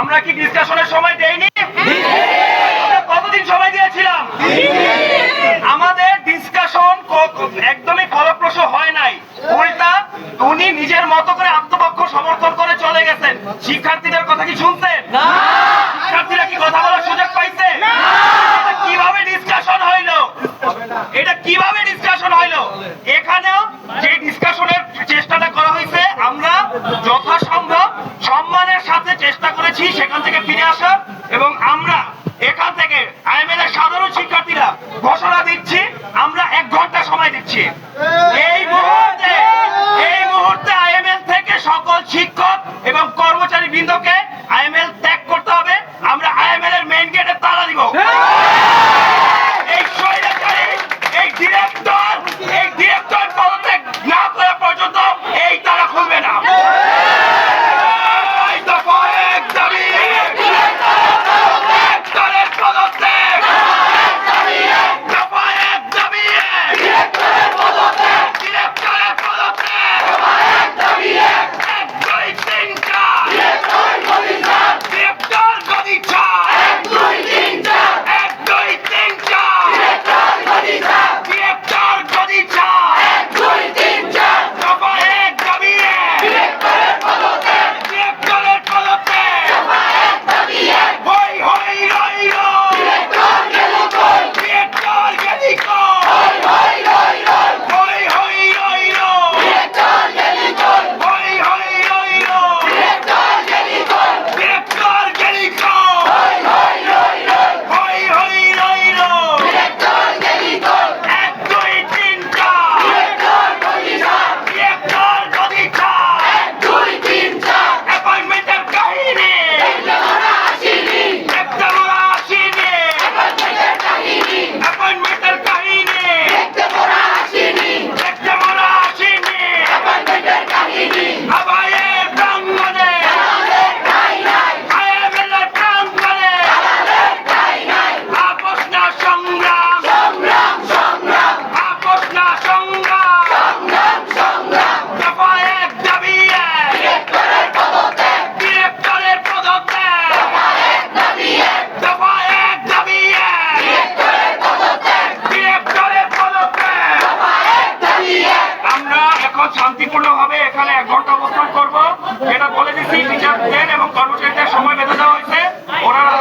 আমরা কি ডিসকাশনের সময় দেইনি? কতদিন সময় দিয়েছিলাম? আমাদের ডিসকাশন একদমই ফলপ্রসূ হয় নাই। উল্টা উনি নিজের মতো করে আত্মপক্ষ সমর্থন করে চলে গেছেন। শিক্ষার্থীদের কথা কি শুনছেন? শিক্ষার্থীরা কি কথা বলার সুযোগ পাইছে? কীভাবে ডিসকাশন হইল? এটা কীভাবে ডিসকাশন হইল? এখানেও যে ডিসকাশনের চেষ্টাটা করা হয়েছে আমরা যথাসম্ভব সম্মানের সাথে চেষ্টা করেছি সেখান থেকে ফিরে আসার এবং আমরা এখান থেকে আইএমএল এর সাধারণ শিক্ষার্থীরা ঘোষণা দিচ্ছি আমরা এক ঘণ্টা সময় দিচ্ছি এই মুহূর্তে এই মুহূর্তে আইএমএল থেকে সকল শিক্ষক এবং কর্মচারী বৃন্দকে আইএমএল ত্যাগ করতে হবে। আমরা আইএমএল এর মেইন গেটে তালা দিব। এই স্বৈরাচারী এই ডিরেক্টর এই ডিরেক্টর পদত্যাগ শান্তিপূর্ণ ভাবে এখানে এক ঘণ্টা অবস্থান করব। যেটা বলে দিচ্ছি টিচারদের এবং কর্মচারীদের সময় বেঁধে দেওয়া হয়েছে। ওনারা